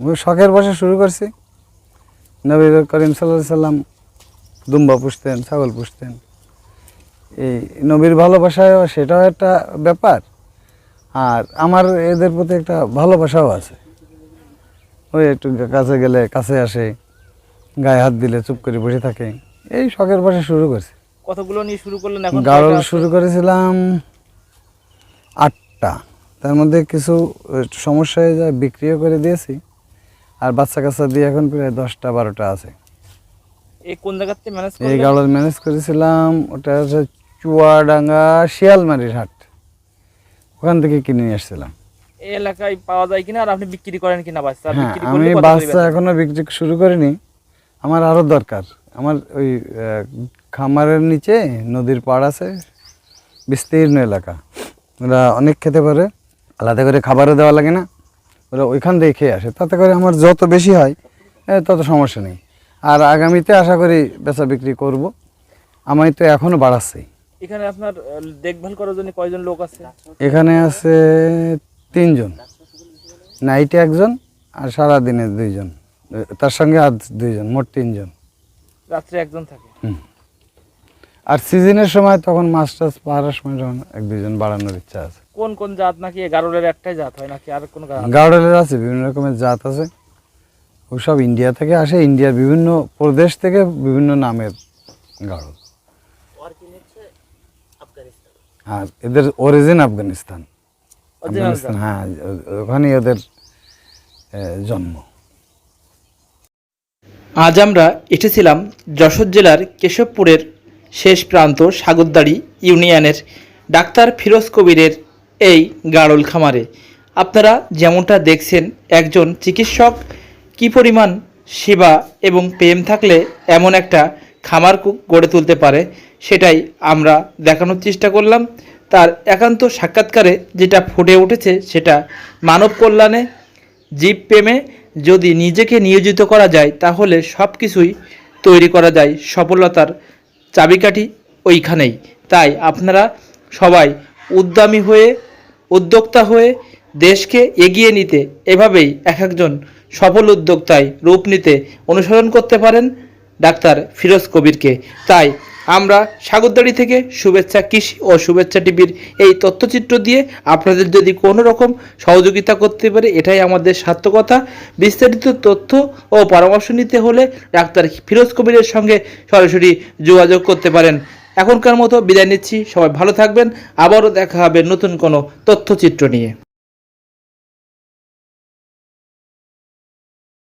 ওই শখের বসে শুরু করছি। নবী করিম সাল্লাহ সাল্লাম দুম্বা পুষতেন ছাগল পুষতেন। এই নবীর ভালোবাসায় সেটাও একটা ব্যাপার। আর আমার এদের প্রতি একটা ভালোবাসাও আছে। ওই একটু কাছে গেলে কাছে আসে গায়ে হাত দিলে চুপ করে বসে থাকে। এই শখের বসে শুরু করছি। কতগুলো নিয়ে শুরু করলেন এখন? গাড়ল শুরু করেছিলাম আটটা। তার মধ্যে কিছু সমস্যা হয়ে যায় বিক্রিও করে দিয়েছি। আর বাচ্চা কাচ্চা দিয়ে এখন প্রায় দশটা বারোটা আছে। এই কোন জায়গাতে ম্যানেজ এই গাড়ল ম্যানেজ করেছিলাম ওটা হচ্ছে চুয়াডাঙ্গা শিয়ালমারির হাট। ওখান থেকে কিনে নিয়ে এসেছিলাম এই এলাকায় পাওয়া যায় কিনা আর আপনি বিক্রি করেন কিনা বাচ্চা? হ্যাঁ বিক্রি আমি বাচ্চা? এখনও বিক্রি শুরু করিনি। আমার আরও দরকার। আমার ওই খামারের নিচে নদীর পাড় আছে। বিস্তীর্ণ এলাকা। ওরা অনেক খেতে পারে। আলাদা করে খাবারও দেওয়া লাগে না। ওরা ওইখান থেকে খেয়ে আসে। তাতে করে আমার যত বেশি হয় তত সমস্যা নেই। আর আগামীতে আশা করি বেচা বিক্রি করব। আমি তো এখনও বাড়াচ্ছি। এখানে আপনার দেখভাল করার জন্য কয়জন লোক আছে? এখানে আছে তিনজন। নাইটে একজন আর সারা দিনে দুইজন তার সঙ্গে আর দুইজন মোট তিনজন। রাত্রে একজন থাকে। আর সিজনের সময় তখন মাছ টাছ পাহাড়ের সময় যখন এক দুজন বাড়ানোর ইচ্ছা আছে। কোন কোন জাত নাকি গারুলের একটাই জাত হয় নাকি আর কোনো গাওডালের আছে বিভিন্ন রকমের জাত আছে। ওসব ইন্ডিয়া থেকে আসে ইন্ডিয়ার বিভিন্ন প্রদেশ থেকে বিভিন্ন নামের গাড়ল হ্যাঁ এদের অরিজিন আফগানিস্তান। আফগানিস্তান হ্যাঁ ওখানে ওদের জন্ম। আজ আমরা এসেছিলাম যশোর জেলার কেশবপুরের শেষ প্রান্ত সাগরদাড়ি ইউনিয়নের ডাক্তার ফিরোজ কবিরের এই গাড়ল খামারে। আপনারা যেমনটা দেখছেন, একজন চিকিৎসক, কী পরিমাণ সেবা এবং প্রেম থাকলে এমন একটা খামার গড়ে তুলতে পারে, সেটাই আমরা দেখানোর চেষ্টা করলাম। তার একান্ত সাক্ষাৎকারে যেটা ফুটে উঠেছে, সেটা মানব কল্যাণে, জীব প্রেমে যদি নিজেকে নিয়োজিত করা যায়, তাহলে সব কিছুই তৈরি করা যায় সফলতার চাবিকাঠি ওইখানেই। তাই আপনারা সবাই উদ্যমী হয়ে, উদ্যোক্তা হয়ে দেশকে এগিয়ে নিতে এভাবেই এক একজন সফল উদ্যোক্তায় রূপ নিতে অনুসরণ করতে পারেন ডাক্তার ফিরোজ কবিরকে। তাই আমরা সাগরদাড়ি থেকে শুভেচ্ছা কৃষি ও শুভেচ্ছা টিভির এই তথ্যচিত্র দিয়ে আপনাদের যদি কোনো রকম সহযোগিতা করতে পারে, এটাই আমাদের সার্থকতা। বিস্তারিত তথ্য ও পরামর্শ নিতে হলে ডাক্তার ফিরোজ কবিরের সঙ্গে সরাসরি যোগাযোগ করতে পারেন। এখনকার মতো বিদায় নিচ্ছি। সবাই ভালো থাকবেন। আবারও দেখা হবে নতুন কোনো তথ্যচিত্র নিয়ে।